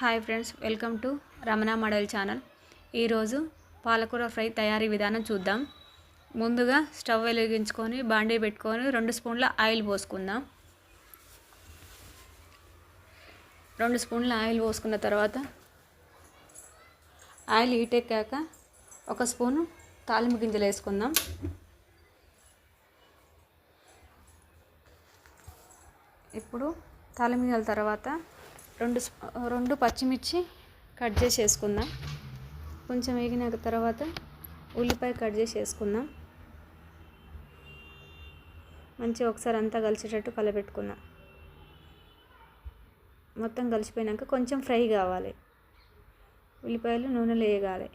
Hi friends welcome to Ramana model channel. ఈరోజు పాలకూర fry తయారీ విధానం చూద్దాం. ముందుగా స్టవ్ వెలిగించుకొని బాండీ పెట్టుకొని రెండు స్పూన్ల ఆయిల్ పోసుకుందాం. రెండు స్పూన్ల ఆయిల్ పోసుకున్న తర్వాత ఆయిల్ హీట్ ఎక్కాక ఒక స్పూను తాలింపు గింజలు వేసుకుందాం. ఇప్పుడు తాలింపు గింజల తర్వాత రెండు రెండు పచ్చిమిర్చి కట్ చేసి వేసుకుందాం కొంచెం వేగిన తర్వాత ఉల్లిపాయ కట్ చేసి వేసుకుందాం మంచిగా ఒకసారి అంతా కలిసేటట్టు కలపెట్టుకుందాం మొత్తం కలిసిపోయినాక కొంచెం ఫ్రై కావాలి. ఉల్లిపాయలు నూనెలో వేయగాలి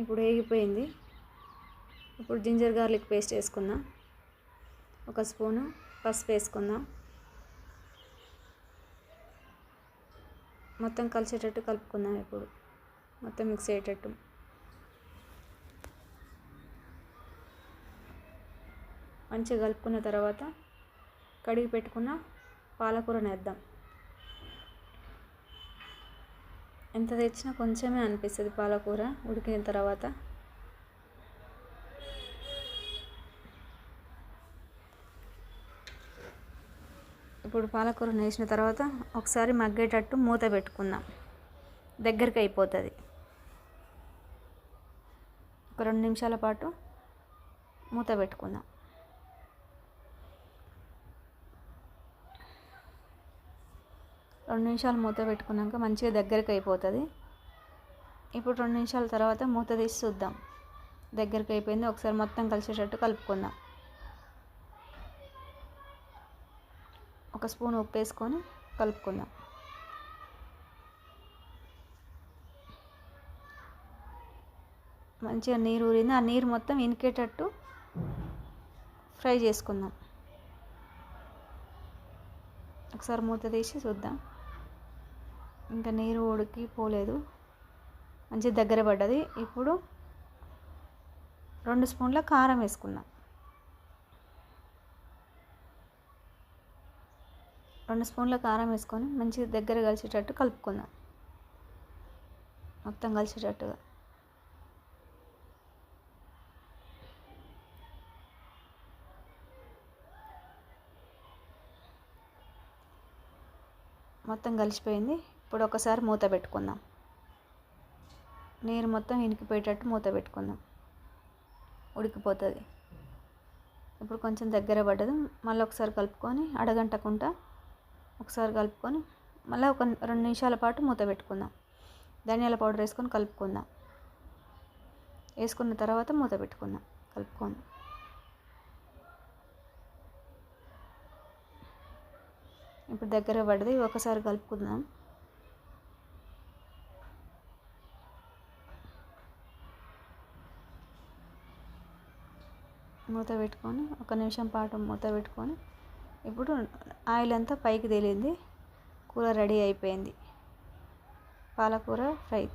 ఇప్పుడు వేగిపోయింది. ఇప్పుడు జింజర్ గార్లిక్ పేస్ట్ వేసుకుందాం. ఒక స్పూను పసుపు వేసుకుందాం. మొత్తం కలిసేటట్టు కలుపుకుందాం ఇప్పుడు. మొత్తం మిక్స్ అయ్యేటట్టు. మంచిగా కలుపుకున్న తర్వాత కడిగి పెట్టుకున్న పాలకూరని వేద్దాం. ఎంత తెచ్చినా కొంచెమే అనిపిస్తుంది పాలకూర ఉడికిన తర్వాత. ఇప్పుడు పాలకూర వేసిన తర్వాత ఒకసారి మగ్గేటట్టు మూత పెట్టుకుందాం. దగ్గరికి అయిపోతుంది. ఒక రెండు నిమిషాల పాటు మూత పెట్టుకుందాం. రెండు నిమిషాలు మూత పెట్టుకున్నాక మంచిగా దగ్గరికి అయిపోతుంది. ఇప్పుడు రెండు నిమిషాల తర్వాత మూత తీసి చూద్దాం. దగ్గరికి అయిపోయింది. ఒకసారి మొత్తం కలిసేటట్టు కలుపుకుందాం. ఒక స్పూన్ ఉప్పు వేసుకొని కలుపుకుందాం. మంచిగా నీరు ఊరింది. ఆ నీరు మొత్తం ఇనికేటట్టు ఫ్రై చేసుకుందాం. ఒకసారి మూత తీసి చూద్దాం. ఇంకా నీరు ఉడికి పోలేదు. మంచి దగ్గర పడ్డది. ఇప్పుడు రెండు స్పూన్ల కారం వేసుకుందాం. రెండు స్పూన్ల కారం వేసుకొని మంచిగా దగ్గర కలిసేటట్టు కలుపుకుందాం. మొత్తం కలిసేటట్టుగా. మొత్తం కలిసిపోయింది. ఇప్పుడు ఒకసారి మూత పెట్టుకుందాం. నీరు మొత్తం ఇనికిపోయేటట్టు మూత పెట్టుకుందాం. ఉడికిపోతుంది. ఇప్పుడు కొంచెం దగ్గర పడ్డది. మళ్ళీ ఒకసారి కలుపుకొని అడగంటకుండా ఒకసారి కలుపుకొని మళ్ళీ ఒక రెండు నిమిషాల పాటు మూత పెట్టుకుందాం. ధనియాల పౌడర్ వేసుకొని కలుపుకుందాం. వేసుకున్న తర్వాత మూత పెట్టుకుందాం. కలుపుకొని. ఇప్పుడు దగ్గర పడ్డది ఒకసారి కలుపుకుందాం. మూత పెట్టుకొని ఒక నిమిషం పాటు మూత పెట్టుకొని ఇప్పుడు ఆయిల్ అంతా పైకి తేలింది. కూర రెడీ అయిపోయింది. పాలకూర ఫ్రై